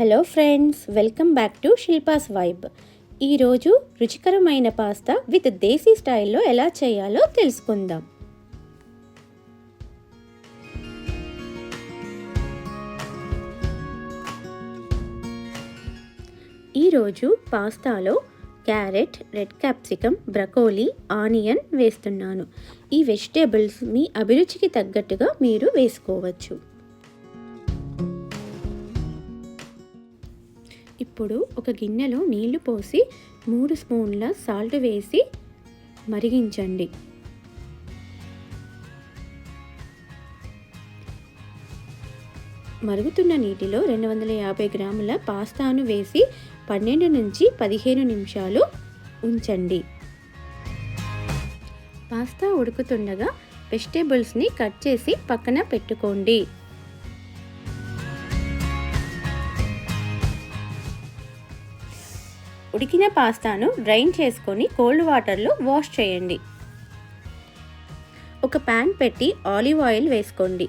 Hello friends welcome back to Shilpa's vibe. ఈరోజు రుచికరమైన pasta with దేశీ స్టైల్లో ఎలా చేయాలో తెలుసుకుందాం. ఈరోజు పాస్తాలో carrot red capsicum broccoli onion వేస్తున్నాను. ఈ వెజిటేబుల్స్ మీ అభిరుచికి తగ్గట్టుగా మీరు వేసుకోవచ్చు. ఇప్పుడు ఒక గిన్నెలో నీళ్ళు పోసి మూడు స్పూన్ల సాల్ట్ వేసి మరిగించండి. మరుగుతున్న నీటిలో రెండు వందల యాభై గ్రాముల పాస్తాను వేసి పన్నెండు నుంచి పదిహేను నిమిషాలు ఉంచండి. పాస్తా ఉడుకుతుండగా వెజిటేబుల్స్ని కట్ చేసి పక్కన పెట్టుకోండి. ఉడికిన పాస్తాను డ్రైన్ చేసుకొని కోల్డ్ వాటర్లో వాష్ చేయండి. ఒక ప్యాన్ పెట్టి ఆలివ్ ఆయిల్ వేసుకోండి.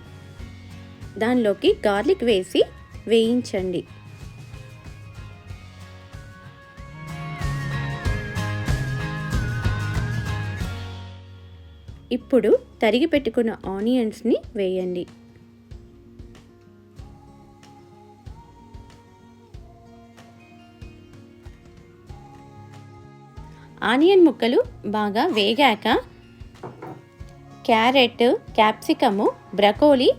దానిలోకి గార్లిక్ వేసి వేయించండి. ఇప్పుడు తరిగి పెట్టుకున్న ఆనియన్స్ని వేయండి. ఆనియన్ ముక్కలు బాగా వేగాక క్యారెట్ క్యాప్సికము బ్రకోలీ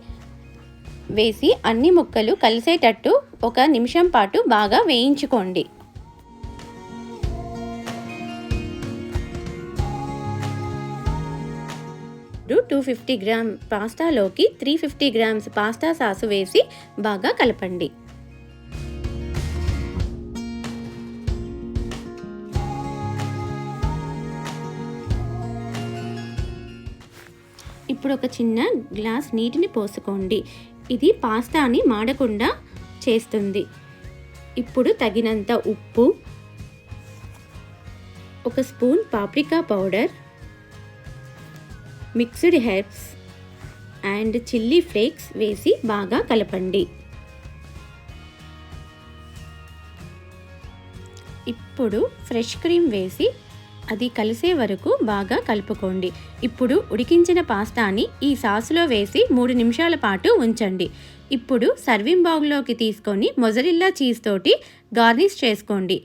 వేసి అన్ని ముక్కలు కలిసేటట్టు ఒక నిమిషం పాటు బాగా వేయించుకోండి. Two fifty gram పాస్తాలోకి three fifty grams pasta sauce వేసి బాగా కలపండి. ఇప్పుడు ఒక చిన్న గ్లాస్ నీటిని పోసుకోండి. ఇది పాస్తాని మాడకుండా చేస్తుంది. ఇప్పుడు తగినంత ఉప్పు ఒక spoon paprika powder mixed herbs and chilli flakes వేసి బాగా కలపండి. ఇప్పుడు ఫ్రెష్ క్రీమ్ వేసి అది కలిసే వరకు బాగా కలుపుకోండి. ఇప్పుడు ఉడికించిన పాస్తాని ఈ సాసులో వేసి మూడు నిమిషాల పాటు ఉంచండి. ఇప్పుడు సర్వింగ్ బౌల్లోకి తీసుకొని మొజరిల్లా చీజ్ తోటి గార్నిష్ చేసుకోండి.